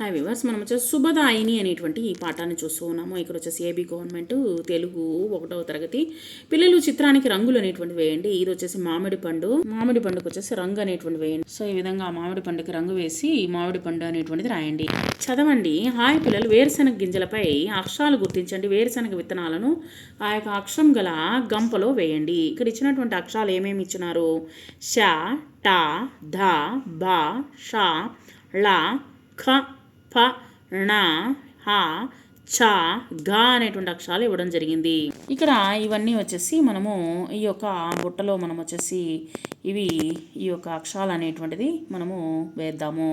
Hi viewers మనం వచ్చేసి శుభదాయిని అనేటువంటి ఈ పాఠాన్ని చూస్తూ ఉన్నాము. ఇక్కడ వచ్చేసి ఏబీ గవర్నమెంట్ తెలుగు ఒకటవ తరగతి. పిల్లలు చిత్రానికి రంగులు అనేటువంటి వేయండి. ఇది వచ్చేసి మామిడి పండు. మామిడి పండుకు వచ్చేసి రంగు అనేటువంటి వేయండి. సో ఈ విధంగా ఆ మామిడి పండుకి రంగు వేసి మామిడి పండు అనేటువంటిది రాయండి. చదవండి. హాయ్ పిల్లలు వేరుశనగ గింజలపై అక్షరాలు గుర్తించండి. వేరుశనగ విత్తనాలను ఆ యొక్క అక్షరం గల గంపలో వేయండి. ఇక్కడ ఇచ్చినటువంటి అక్షరాలు ఏమేమి ఇచ్చినారు? ష ట ధ బ ష ళ ఖ ప ణ హ చ గ అనేటువంటి అక్షరాలు ఇవ్వడం జరిగింది. ఇక్కడ ఇవన్నీ వచ్చేసి మనము ఈ యొక్క బుట్టలో మనం వచ్చేసి ఇవి ఈ యొక్క అక్షరాలు అనేటువంటిది మనము వేద్దాము.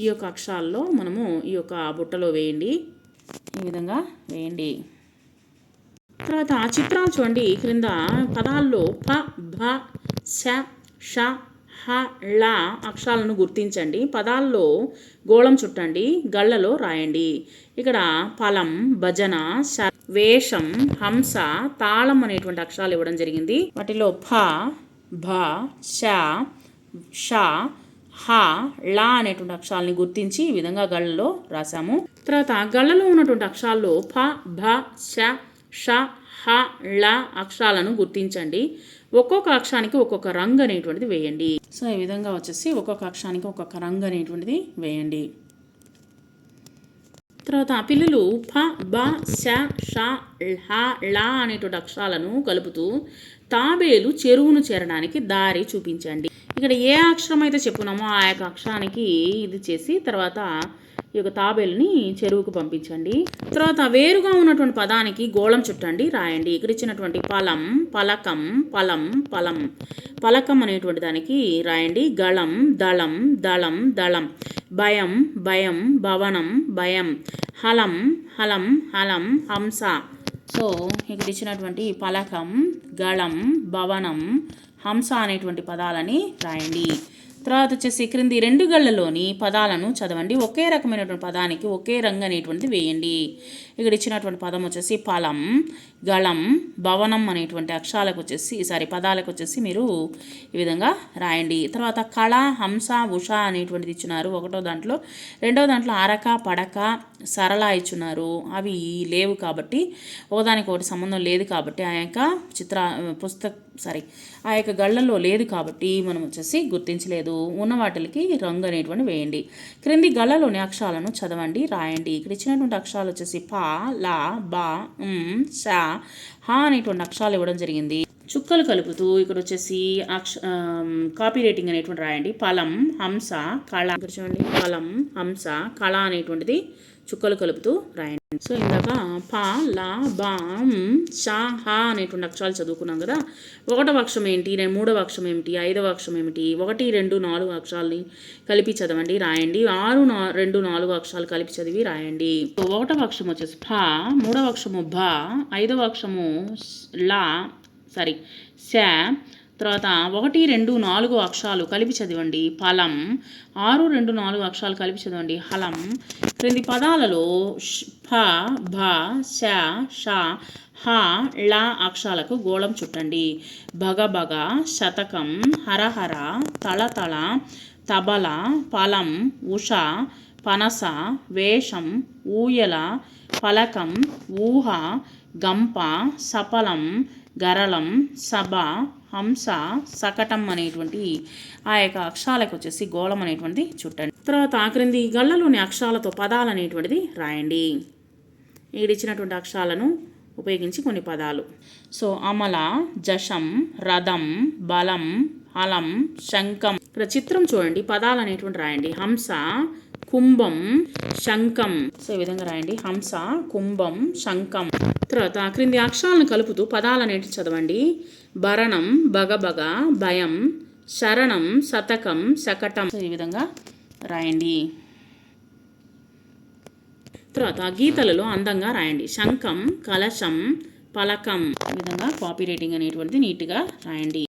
ఈ యొక్క అక్షరాల్లో మనము ఈ యొక్క బుట్టలో వేయండి. ఈ విధంగా వేయండి. తర్వాత ఆ చిత్రాలు చూడండి. క్రింద పదాల్లో ప భ శ ష హ ళ అక్షరాలను గుర్తించండి. పదాల్లో గోళం చుట్టండి గళ్ళలో రాయండి. ఇక్కడ ఫలం భజన శ వేషం హంస తాళం అనేటువంటి అక్షరాలు ఇవ్వడం జరిగింది. వాటిలో ఫ భ శ ష హ ళ అనేటువంటి అక్షరాలని గుర్తించి ఈ విధంగా గళ్ళలో రాసాము తర్వాత గళ్ళలో ఉన్నటువంటి అక్షరాల్లో ఫ భ శ ష హ ళ అక్షరాలను గుర్తించండి. ఒక్కొక్క అక్షరానికి ఒక్కొక్క రంగు అనేటువంటిది వేయండి. సో ఈ విధంగా వచ్చేసి ఒక్కొక్క అక్షరానికి ఒక్కొక్క రంగు అనేటువంటిది వేయండి. తర్వాత పిల్లలు ఫ బ శ ష హ అనేటువంటి అక్షరాలను కలుపుతూ తాబేలు చెరువును చేరడానికి దారి చూపించండి. ఇక్కడ ఏ అక్షరం అయితే చెప్పుకున్నామో ఆ యొక్క అక్షరానికి ఇది చేసి తర్వాత ఈ యొక్క తాబేలుని చెరువుకు పంపించండి. తర్వాత వేరుగా ఉన్నటువంటి పదానికి గోళం చుట్టండి రాయండి. ఇక్కడ ఇచ్చినటువంటి పలం పలకం పలం పలం. పలకం అనేటువంటి దానికి రాయండి. గళం దళం దళం దళం. భయం భయం భవనం భయం. హలం హలం హలం హంస. సో ఇక్కడ ఇచ్చినటువంటి పలకం గళం భవనం హంస అనేటువంటి పదాలని రాయండి. తర్వాత వచ్చేసి క్రింది రెండు గళ్ళలోని పదాలను చదవండి. ఒకే రకమైనటువంటి పదానికి ఒకే రంగు అనేటువంటిది వేయండి. ఇక్కడ ఇచ్చినటువంటి పదం వచ్చేసి ఫలం గళం భవనం అనేటువంటి అక్షరాలకు వచ్చేసి సారీ పదాలకు వచ్చేసి మీరు ఈ విధంగా రాయండి. తర్వాత కళ హంస ఉష అనేటువంటిది ఇచ్చినారు. ఒకటో దాంట్లో రెండో దాంట్లో అరక పడక సరళ ఇచ్చున్నారు అవి లేవు కాబట్టి ఒకదానికి ఒకటి సంబంధం లేదు కాబట్టి ఆ యొక్క చిత్ర పుస్తక సారీ ఆ యొక్క గళ్ళల్లో లేదు కాబట్టి మనం వచ్చేసి గుర్తించలేదు. ఉన్న వాటికి రంగు అనేటువంటి వేయండి. క్రింది గళ్ళలోని అక్షరాలను చదవండి రాయండి. ఇక్కడ ఇచ్చినటువంటి అక్షరాలు వచ్చేసి ప లా బా ఉమ్ హా హ అనేటువంటి అక్షరాలు ఇవ్వడం జరిగింది. చుక్కలు కలుపుతూ ఇక్కడ వచ్చేసి అక్ష కాపీ రేటింగ్ అనేటువంటి రాయండి. పలం హంస కళ ఇక్కడ చూడండి. పలం హంస కళ అనేటువంటిది చుక్కలు కలుపుతూ రాయండి. సో ఇందాక పా లా బామ్ షా హా అనేటువంటి అక్షరాలు చదువుకున్నాం కదా. ఒకటవ అక్షరం ఏంటి? నేను మూడవ అక్షరం ఏమిటి? ఐదవ అక్షరం ఏమిటి? ఒకటి రెండు నాలుగు అక్షరాలని కలిపి చదవండి రాయండి. ఆరు నా రెండు నాలుగు అక్షరాలు కలిపి చదివి రాయండి. ఒకటవ అక్షరం వచ్చేసి ఫా మూడవ అక్షరము భ ఐదవ అక్షరము లా సారీ శా తర్వాత ఒకటి రెండు నాలుగు అక్షరాలు కలిపి చదవండి. ఫలం. ఆరు రెండు నాలుగు అక్షరాలు కలిపి చదవండి. హలం. క్రింది పదాలలో ఫ భ శ ష హ ళ అక్షరాలకు గోళం చుట్టండి. భగ భగ శతకం హరహర తళతళ తబల ఫలం ఉష పనస వేషం ఊయల ఫలకం ఊహ గంప సఫలం గరళం సభ హంస సకటం అనేటువంటి ఆ యొక్క అక్షరాలకు వచ్చేసి గోళం అనేటువంటిది చుట్టండి. తర్వాత క్రింది గళ్ళలోని అక్షరాలతో పదాలు అనేటువంటిది రాయండి. ఇక్కడ ఇచ్చినటువంటి అక్షరాలను ఉపయోగించి కొన్ని పదాలు. సో అమల జషం రథం బలం అలం శంఖం. ఇక్కడ చిత్రం చూడండి పదాలు అనేటువంటి రాయండి. హంస కుంభం శంఖం. సో ఈ విధంగా రాయండి. హంస కుంభం శంఖం. తర్వాత క్రింది అక్షరాలను కలుపుతూ పదాలు అనేటి చదవండి. భరణం బగబగ భయం శరణం శతకం శకటం. సో ఈ విధంగా రాయండి. తర్వాత గీతలలో అందంగా రాయండి. శంఖం కలశం పలకం. ఈ విధంగా కాపీ రైటింగ్ అనేటువంటిది నీట్గా రాయండి.